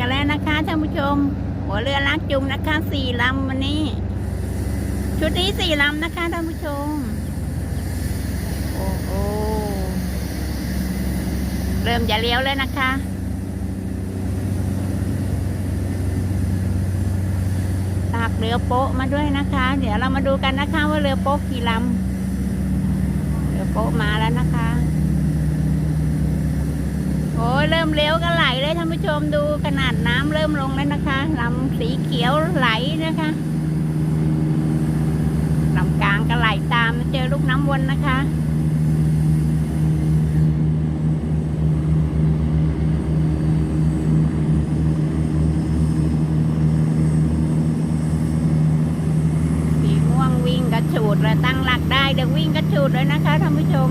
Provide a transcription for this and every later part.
กันแล้วนะคะท่านผู้ชม หัวเรือลากจุงนะคะสี่ลำวันนี้ ชุดนี้สี่ลำนะคะท่านผู้ชม โอ้โหเริ่มจะเลี้ยวแล้วนะคะลากเรือโป๊ะมาด้วยนะคะ เดี๋ยวเรามาดูกันนะคะว่าเรือโป๊ะกี่ลำเรือโป๊ะมาแล้วนะคะ โอ้ยเริ่มเลี้ยวก็ไหลเลยท่านผู้ชมดูขนาดน้ำเริ่มลงแล้วนะคะลำสีเขียวไหลนะคะลำกลางก็ไหลตามเจอลูกน้ำวนนะคะสีม่วงวิ่งกระฉูดเลยตั้งหลักได้เดี๋ยววิ่งกระฉูดเลยนะคะท่านผู้ชม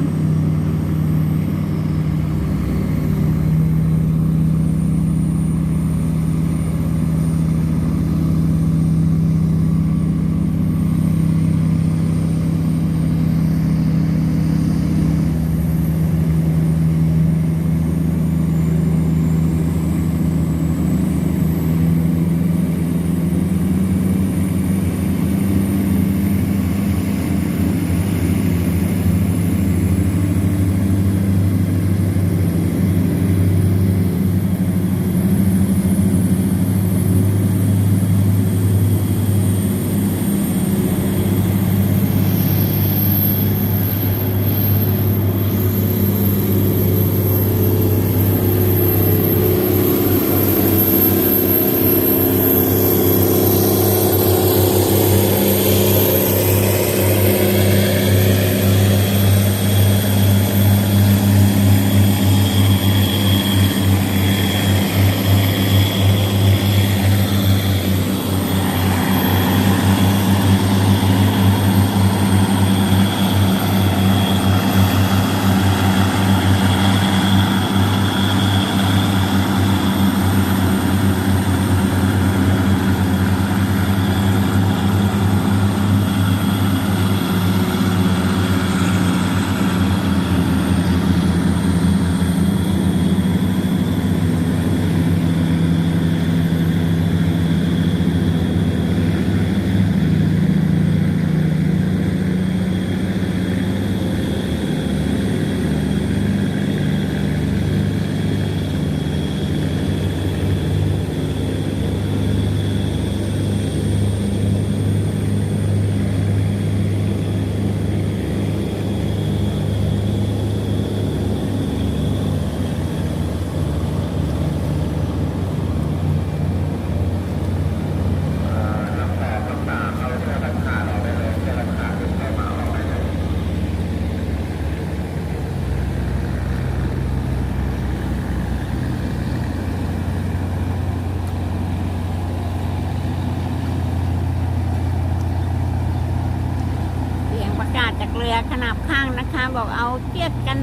นาบข้างนะคะ บอกเอาเชือกกัน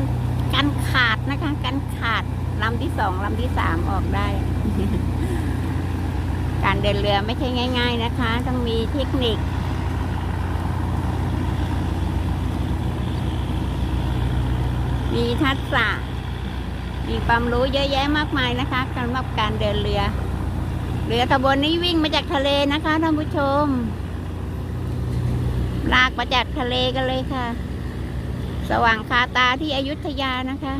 กันขาดนะคะ กันขาดลำที่สองลำที่สามออกได้ การเดินเรือไม่ใช่ง่าย ๆ นะคะ ต้องมีเทคนิคมีทักษะ มีความรู้เยอะแยะมากมายนะคะสำหรับการเดินเรือ เรือขบวนนี้วิ่งมาจากทะเลนะคะท่านผู้ชม ลากมาจากทะเลกันเลยค่ะ สว่างคาตาที่อยุธยานะคะ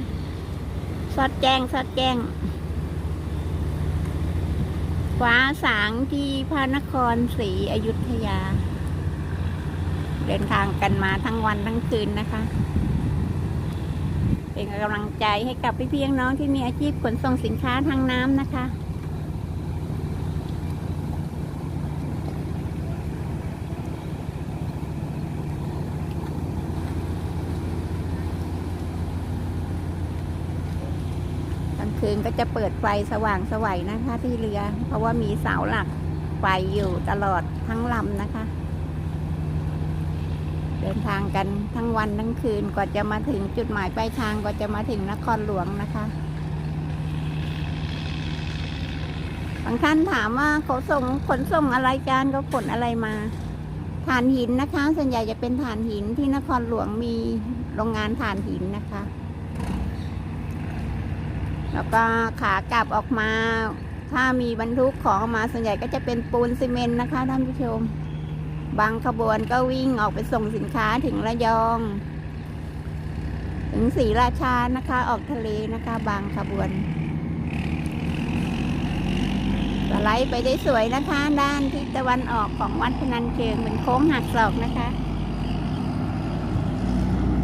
สอดแจ้งสอดแจ้ง ฟ้าสางที่พระนครศรีอยุธยา เดินทางกันมาทั้งวันทั้งคืนนะคะ เป็นกำลังใจให้กับพี่พี่ๆน้องที่มีอาชีพขนส่งสินค้าทางน้ำนะคะ กลาง คืนก็จะเปิดไฟสว่างสวัยนะคะ ที่เรือ เพราะว่ามีเสาหลักไฟอยู่ตลอดทั้งลำนะคะ เดินทางกันทั้งวันทั้งคืนกว่าจะมาถึงจุดหมายปลายทางกว่าจะมาถึงนครหลวงนะคะบางท่านถามว่าเขาส่งขนส่งอะไรกันเขาขนอะไรมาถ่านหินนะคะ ส่วนใหญ่จะเป็นถ่านหินที่นครหลวงมีโรงงานถ่านหินนะคะ แล้วก็ขากลับออกมา ถ้ามีบรรทุกของมาส่วนใหญ่ก็จะเป็นปูนซีเมนต์นะคะท่านผู้ชม บางขบวนก็วิ่งออกไปส่งสินค้าถึงระยอง ถึงศรีราชานะคะ ออกทะเลนะคะ บางขบวนสไลด์ไปได้สวยนะคะ ด้านทิศตะวันออกของวัดพนัญเชิงเป็นโค้งหักศอกนะคะ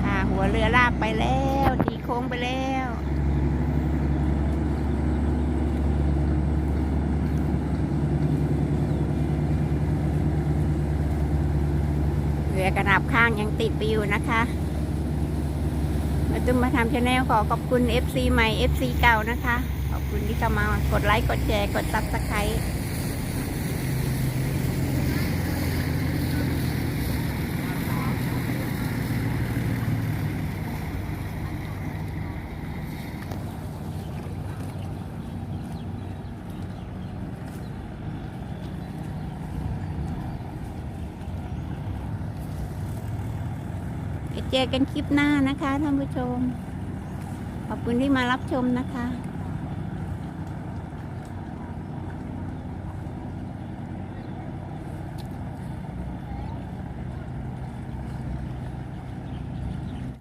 ค่ะหัวเรือลากไปแล้วตีโค้งไปแล้วือกระดับข้างยังติดไปอยู่นะคะมาตุ้มมาทำชาแนลขอขอบคุณ FC ใหม่ FC เก่านะคะ ขอบคุณที่เข้ามากดไลค์ กดแชร์ กดซับสไครต์ เจอกันคลิปหน้านะคะท่านผู้ชม ขอบคุณที่มารับชมนะคะ